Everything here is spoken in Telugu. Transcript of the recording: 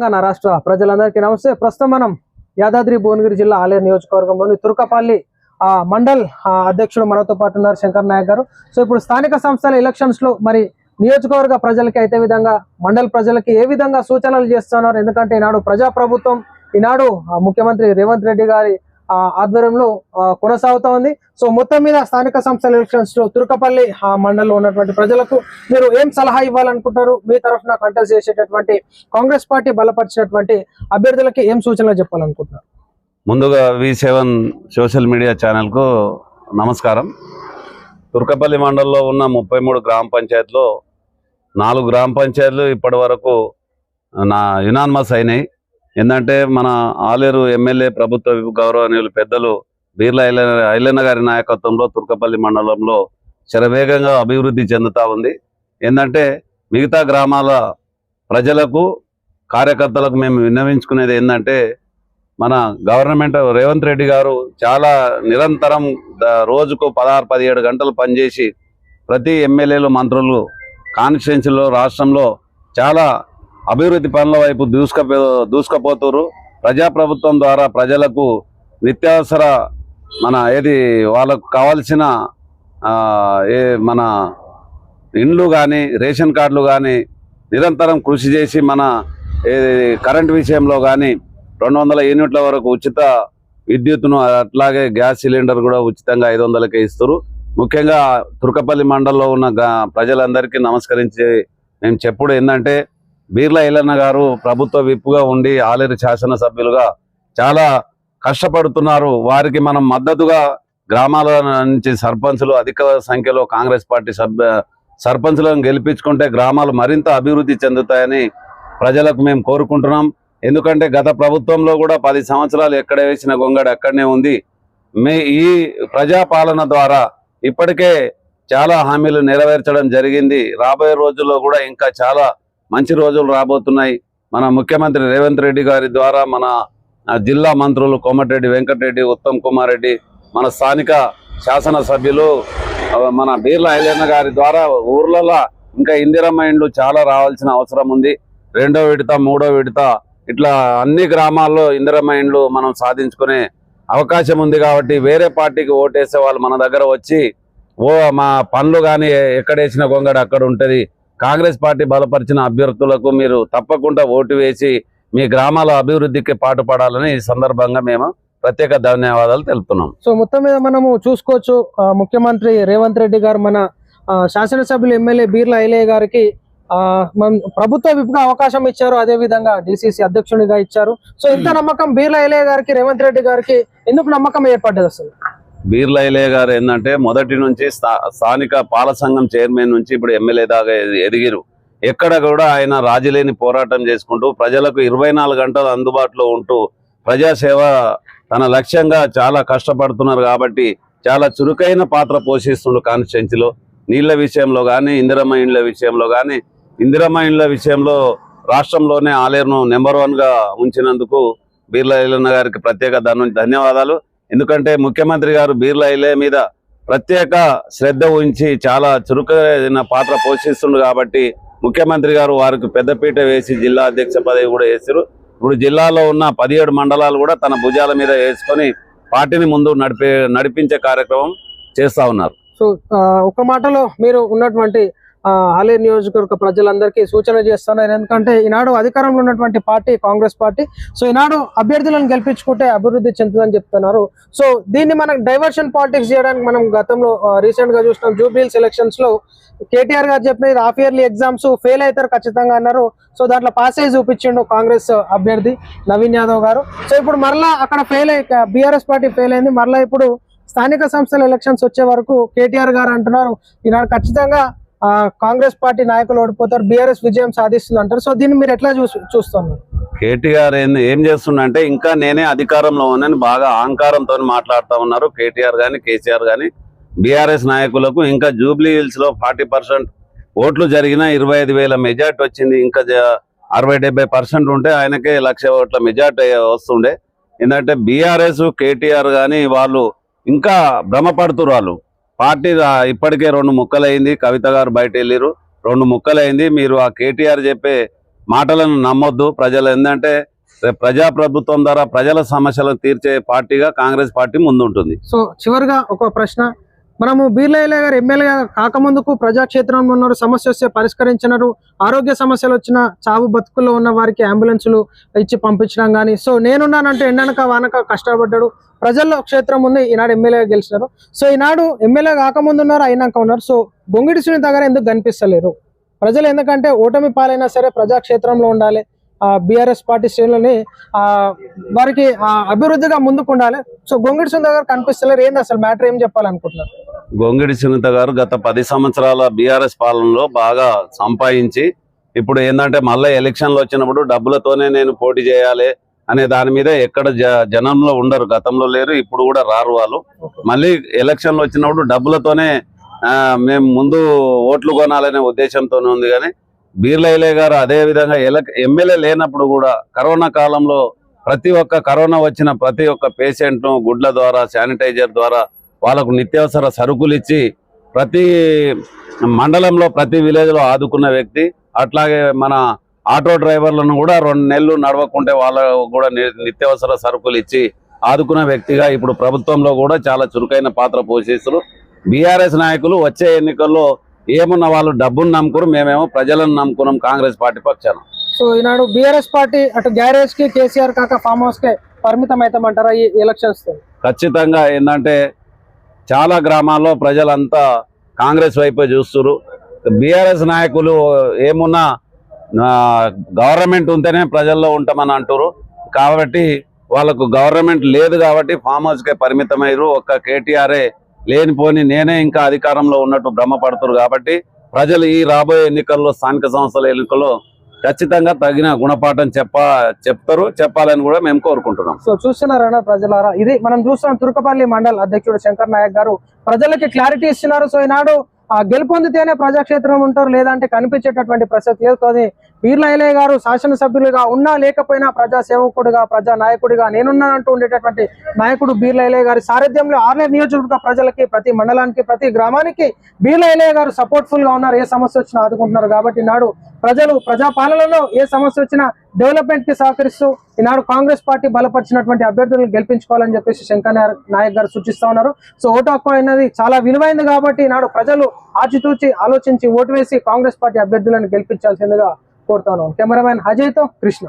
తెలంగాణ రాష్ట్ర ప్రజలందరికీ నమస్తే. ప్రస్తుతం మనం యాదాద్రి భువనగిరి జిల్లా ఆలయ నియోజకవర్గంలోని తుర్కపల్లి ఆ, మండల్ ఆ, అధ్యక్షుడు మనతో పాటు ఉన్నారు శంకర్ నాయక్ గారు. సో ఇప్పుడు స్థానిక సంస్థల ఎలక్షన్స్లో మరి నియోజకవర్గ ప్రజలకి అయితే విధంగా మండల్ ప్రజలకి ఏ విధంగా సూచనలు చేస్తున్నారు? ఎందుకంటే ఈనాడు ప్రజాప్రభుత్వం ఈనాడు ఆ, ముఖ్యమంత్రి రేవంత్ రెడ్డి గారి ఆధ్వర్యంలో కొనసాగుతూ ఉంది. సో మొత్తం మీద స్థానిక సంస్థల ఎలక్షన్స్లో తుర్కపల్లి మండలంలో ఉన్నటువంటి ప్రజలకు మీరు ఏం సలహా ఇవ్వాలనుకుంటారు మీ తరఫున కంటెస్ట్ చేసేటటువంటి కాంగ్రెస్ పార్టీ బలపరిచినటువంటి అభ్యర్థులకి ఏం సూచనలు చెప్పాలనుకుంటున్నారు? ముందుగా వి సెవెన్ సోషల్ మీడియా ఛానల్కు నమస్కారం. తుర్కపల్లి మండలంలో ఉన్న ముప్పై మూడు గ్రామ పంచాయతీలో నాలుగు గ్రామ పంచాయతీలు ఇప్పటి వరకు నా యునాన్మస్ అయినాయి. ఏంటంటే మన ఆలేరు ఎమ్మెల్యే ప్రభుత్వ గౌరవనీయులు పెద్దలు బీర్ల ఐలన్న ఐలన్న గారి నాయకత్వంలో తుర్కపల్లి మండలంలో శరవేగంగా అభివృద్ధి చెందుతూ ఉంది. ఏంటంటే మిగతా గ్రామాల ప్రజలకు కార్యకర్తలకు మేము విన్నవించుకునేది ఏంటంటే మన గవర్నమెంట్ రేవంత్ రెడ్డి గారు చాలా నిరంతరం రోజుకు పదహారు పదిహేడు గంటలు పనిచేసి ప్రతి ఎమ్మెల్యేలు మంత్రులు కాన్స్టిట్యున్సీలో రాష్ట్రంలో చాలా అభివృద్ధి పనుల వైపు దూసుకపో దూసుకుపోతున్నారు ప్రజాప్రభుత్వం ద్వారా ప్రజలకు నిత్యావసర మన ఏది వాళ్ళకు కావాల్సిన ఏ మన ఇండ్లు కానీ రేషన్ కార్డులు కానీ నిరంతరం కృషి చేసి మన కరెంట్ విషయంలో కానీ రెండు వందల యూనిట్ల వరకు ఉచిత విద్యుత్ను అట్లాగే గ్యాస్ సిలిండర్ కూడా ఉచితంగా ఐదు వందలకే ఇస్తారు ముఖ్యంగా తుర్కపల్లి మండలంలో ఉన్న ప్రజలందరికీ నమస్కరించి మేము చెప్పుడు ఏంటంటే బీర్ల ఎల్లన్న గారు ప్రభుత్వ విప్పుగా ఉండి ఆలేరు శాసనసభ్యులుగా చాలా కష్టపడుతున్నారు. వారికి మనం మద్దతుగా గ్రామాల నుంచి సర్పంచులు అధిక సంఖ్యలో కాంగ్రెస్ పార్టీ సభ్య సర్పంచులను గెలిపించుకుంటే గ్రామాలు మరింత అభివృద్ధి చెందుతాయని ప్రజలకు మేము కోరుకుంటున్నాం. ఎందుకంటే గత ప్రభుత్వంలో కూడా పది సంవత్సరాలు ఎక్కడ వేసిన గొంగడ అక్కడనే ఉంది. మీ ఈ ప్రజాపాలన ద్వారా ఇప్పటికే చాలా హామీలు నెరవేర్చడం జరిగింది. రాబోయే రోజుల్లో కూడా ఇంకా చాలా మంచి రోజులు రాబోతున్నాయి. మన ముఖ్యమంత్రి రేవంత్ రెడ్డి గారి ద్వారా మన జిల్లా మంత్రులు కోమటిరెడ్డి వెంకటరెడ్డి ఉత్తమ్ కుమార్ రెడ్డి మన స్థానిక శాసనసభ్యులు మన బీర్ల ఐలన్న గారి ద్వారా ఊర్లలో ఇంకా ఇందిరమ్మ ఇండ్లు చాలా రావాల్సిన అవసరం ఉంది. రెండో విడత మూడో విడత ఇట్లా అన్ని గ్రామాల్లో ఇందిరమ్మ ఇండ్లు మనం సాధించుకునే అవకాశం ఉంది కాబట్టి వేరే పార్టీకి ఓటేసే వాళ్ళు మన దగ్గర వచ్చి ఓ మా పనులు కానీ ఎక్కడేసిన గొంగడ అక్కడ ఉంటుంది. కాంగ్రెస్ పార్టీ బలపరిచిన అభ్యర్థులకు మీరు తప్పకుండా ఓటు వేసి మీ గ్రామాల అభివృద్ధికి పాటుపడాలని ఈ సందర్భంగా మేము ప్రత్యేక ధన్యవాదాలు తెలుపుతున్నాం. సో మొత్తం మీద మనము చూసుకోవచ్చు ముఖ్యమంత్రి రేవంత్ రెడ్డి గారు మన శాసనసభ్యులు ఎమ్మెల్యే బీర్ల ఐలయ్య గారికి ప్రభుత్వ విప్గా అవకాశం ఇచ్చారు అదే విధంగా డిసిసి అధ్యక్షునిగా ఇచ్చారు. సో ఇంత నమ్మకం బీర్ల ఐలయ్య గారికి రేవంత్ రెడ్డి గారికి ఎందుకు నమ్మకం ఏర్పడ్డది అసలు? బీర్ల గారు ఏంటంటే మొదటి నుంచి స్థా- స్థానిక పాల సంఘం చైర్మన్ నుంచి ఇప్పుడు ఎమ్మెల్యే దాకా ఎదిగిరు. ఎక్కడ కూడా ఆయన రాజులేని పోరాటం చేసుకుంటూ ప్రజలకు ఇరవై గంటలు అందుబాటులో ఉంటూ ప్రజాసేవ తన లక్ష్యంగా చాలా కష్టపడుతున్నారు కాబట్టి చాలా చురుకైన పాత్ర పోషిస్తుండు కాన్స్టిట్యున్సీలో. నీళ్ళ విషయంలో కానీ ఇందిరమ్మ ఇండ్ల విషయంలో కానీ ఇందిరమ్మ ఇండ్ల విషయంలో రాష్ట్రంలోనే ఆలేరును నెంబర్ వన్గా ఉంచినందుకు బీర్లా ఐలన్న గారికి ప్రత్యేక ధన్యవాదాలు. ఎందుకంటే ముఖ్యమంత్రి గారు బీర్లా ఐలే మీద ప్రత్యేక శ్రద్ధ ఉంచి చాలా చురుకైన పాత్ర పోషిస్తుండు కాబట్టి ముఖ్యమంత్రి గారు వారికి పెద్దపీట వేసి జిల్లా అధ్యక్ష పదవి కూడా వేసారు. ఇప్పుడు జిల్లాలో ఉన్న పదిహేడు మండలాలు కూడా తన భుజాల మీద వేసుకొని పార్టీని ముందు నడిపే నడిపించే కార్యక్రమం చేస్తా ఉన్నారు. సో ఒక మాటలో మీరు ఉన్నటువంటి ఆ, నియోజకవర్గ ప్రజలందరికీ సూచన చేస్తున్నారు ఎందుకంటే ఈనాడు అధికారంలో ఉన్నటువంటి పార్టీ కాంగ్రెస్ పార్టీ సో ఈనాడు అభ్యర్థులను గెలిపించుకుంటే అభివృద్ధి చెందుతుందని చెప్తున్నారు. సో దీన్ని మనం డైవర్షన్ పాలిటిక్స్ చేయడానికి మనం గతంలో రీసెంట్గా చూసినాం. జూబ్లీస్ ఎలక్షన్స్లో కేటీఆర్ గారు చెప్పినది హాఫ్ ఇయర్లీ ఎగ్జామ్స్ ఫెయిల్ అవుతారు ఖచ్చితంగా అన్నారు. సో దాంట్లో పాస్ అయ్యి చూపించిండు కాంగ్రెస్ అభ్యర్థి నవీన్ యాదవ్ గారు. సో ఇప్పుడు మరలా అక్కడ ఫెయిల్ అయ్యి బీఆర్ఎస్ పార్టీ ఫెయిల్ అయింది. మరలా ఇప్పుడు స్థానిక సంస్థల ఎలక్షన్స్ వచ్చే వరకు కేటీఆర్ గారు అంటున్నారు. ఈనాడు ఖచ్చితంగా కాంగ్రెస్ పార్టీ నాయకులు ఓడిపోతారు బీఆర్ఎస్ విజయం సాధిస్తుంది అంటారు. సో దీన్ని మీరు ఎట్లా చూస్తున్నారు? కేటీఆర్ ఏం ఏం చేస్తుండంటే ఇంకా నేనే అధికారంలో ఉన్నాను బాగా అహంకారంతో మాట్లాడుతూ ఉన్నారు. కేటీఆర్ గాని కేసీఆర్ గాని బీఆర్ఎస్ నాయకులకు ఇంకా జూబ్లీ హిల్స్లో ఫార్టీ పర్సెంట్ ఓట్లు జరిగిన ఇరవై ఐదు వేల మెజార్టీ వచ్చింది. ఇంకా అరవై డెబ్బై పర్సెంట్ ఉంటే ఆయనకే లక్ష ఓట్ల మెజార్టీ వస్తుండే. ఎందుకంటే బీఆర్ఎస్ కేటీఆర్ గాని వాళ్ళు ఇంకా భ్రమపడుతురు వాళ్ళు. పార్టీ ఇప్పటికే రెండు ముక్కలైంది. కవిత గారు బయట వెళ్ళారు రెండు ముక్కలైంది. మీరు ఆ కేటీఆర్ చెప్పే మాటలను నమ్మొద్దు. ప్రజలు ఏంటంటే ప్రజాప్రభుత్వం ద్వారా ప్రజల సమస్యలను తీర్చే పార్టీగా కాంగ్రెస్ పార్టీ ముందుంటుంది. సో చివరిగా ఒక ప్రశ్న. మనము బీర్లయ్య గారు ఎమ్మెల్యే కాకముందుకు ప్రజాక్షేత్రంలో ఉన్నారు సమస్య వస్తే పరిష్కరించినారు. ఆరోగ్య సమస్యలు వచ్చిన చావు బతుకుల్లో ఉన్న వారికి అంబులెన్సులు ఇచ్చి పంపించడం కానీ సో నేనున్నానంటే ఎండనక వానక కష్టపడ్డాడు. ప్రజల్లో క్షేత్రం ఉంది ఈనాడు ఎమ్మెల్యే గెలిచినారు. సో ఈనాడు ఎమ్మెల్యే కాకముందు ఉన్నారు అయినాక ఉన్నారు. సో బొంగిడి సునీత గారు ఎందుకు కనిపిస్తలేరు? ప్రజలు ఎందుకంటే ఓటమి పాలైనా సరే ప్రజాక్షేత్రంలో ఉండాలి. బీఆర్ఎస్ పార్టీ శ్రేణులని ఆ, వారికి అభివృద్ధిగా ముందుకు ఉండాలి. సో గొంగిడి సుందర్ గారు కనిపిస్తలేరు. ఏంది అసలు మ్యాటర్? ఏం చెప్పాలనుకుంటున్నారు? గొంగిడి సునీత గారు గత పది సంవత్సరాల బీఆర్ఎస్ పాలనలో బాగా సంపాదించి ఇప్పుడు ఏంటంటే మళ్ళీ ఎలక్షన్లు వచ్చినప్పుడు డబ్బులతోనే నేను పోటీ చేయాలి అనే దాని మీద ఎక్కడ జ- జనంలో ఉండరు గతంలో లేరు ఇప్పుడు కూడా రారు వాళ్ళు. మళ్ళీ ఎలక్షన్లు వచ్చినప్పుడు డబ్బులతోనే మేము ముందు ఓట్లు కొనాలనే ఉద్దేశంతోనే ఉంది కానీ బీర్లైలే గారు అదే విధంగా ఎలక్ ఎమ్మెల్యే లేనప్పుడు కూడా కరోనా కాలంలో ప్రతి ఒక్క కరోనా వచ్చిన ప్రతి ఒక్క పేషెంట్ను గుడ్ల ద్వారా శానిటైజర్ ద్వారా వాళ్ళకు నిత్యావసర సరుకులు ఇచ్చి ప్రతి మండలంలో ప్రతి విలేజ్లో ఆదుకున్న వ్యక్తి అట్లాగే మన ఆటో డ్రైవర్లను కూడా రెండు నెలలు నడవకుంటే వాళ్ళకు కూడా నిత్యావసర సరుకులు ఇచ్చి ఆదుకున్న వ్యక్తిగా ఇప్పుడు ప్రభుత్వంలో కూడా చాలా చురుకైన పాత్ర పోషిస్తారు. బీఆర్ఎస్ నాయకులు వచ్చే ఎన్నికల్లో ఏమున్న వాళ్ళు డబ్బును నమ్ముకురు మేమేమో ప్రజలను నమ్ముకున్నాం కాంగ్రెస్ పార్టీ పక్షాన. సో ఈనాడు బీఆర్ఎస్ పార్టీ అటు గ్యారేజ్కి కేసీఆర్ కాక ఫామ్ హౌస్కి పరిమితం అవుతామంటారా ఈ ఎలక్షన్స్? ఖచ్చితంగా ఏంటంటే చాలా గ్రామాల్లో ప్రజలంతా కాంగ్రెస్ వైపే చూస్తున్నారు బీఆర్ఎస్ నాయకులు ఏమున్నా గవర్నమెంట్ ఉంటేనే ప్రజల్లో ఉంటామని అంటారు కాబట్టి వాళ్ళకు గవర్నమెంట్ లేదు కాబట్టి ఫామ్ హౌస్కే పరిమితమయ్యారు ఒక్క కేటీఆరే లేనిపోని నేనే ఇంకా అధికారంలో ఉన్నట్టు భ్రమపడుతున్నారు కాబట్టి ప్రజలు ఈ రాబోయే ఎన్నికల్లో స్థానిక సంస్థల ఎన్నికల్లో ఖచ్చితంగా తగిన గుణపాఠం చెప్ప చెప్తారు చెప్పాలని కూడా మేము కోరుకుంటున్నాం. సో చూస్తున్నారా ప్రజలారా? ఇది మనం చూస్తున్నాం తుర్కపల్లి మండల్ అధ్యక్షుడు శంకర్ నాయక్ గారు. ప్రజలకి క్లారిటీ ఇస్తున్నారు. సో ఈనాడు ఆ గెలుపొందితేనే ప్రజాక్షేత్రం ఉంటారు. లేదంటే కనిపించేటటువంటి ప్రసక్తి లేదు. కానీ వీర్లైలయ్య గారు శాసనసభ్యులుగా ఉన్నా లేకపోయినా ప్రజా సేవకుడిగా ప్రజా నాయకుడిగా నేనున్నానంటూ ఉండేటటువంటి నాయకుడు బీర్లైలయ్య గారి సారథ్యంలో ఆర్లేరు నియోజకవర్గ ప్రజలకి ప్రతి మండలానికి ప్రతి గ్రామానికి బీర్లైలయ్య గారు సపోర్ట్ఫుల్గా ఉన్నారు. ఏ సమస్య వచ్చినా ఆదుకుంటున్నారు. కాబట్టి నాడు ప్రజలు ప్రజా పాలనలో ఏ సమస్య వచ్చినా డెవలప్మెంట్కి సహకరిస్తూ ఈనాడు కాంగ్రెస్ పార్టీ బలపరిచినటువంటి అభ్యర్థులను గెలిపించుకోవాలని చెప్పేసి శంకర్ నాయక్- నాయక్ గారు సూచిస్తా ఉన్నారు. సో ఓటు హక్కు అనేది చాలా విలువైంది కాబట్టి ఈనాడు ప్రజలు ఆచితూచి ఆలోచించి ఓటు వేసి కాంగ్రెస్ పార్టీ అభ్యర్థులను గెలిపించాల్సిందిగా కోరుతాను కెమెరామెన్ అజయ్తో కృష్ణ.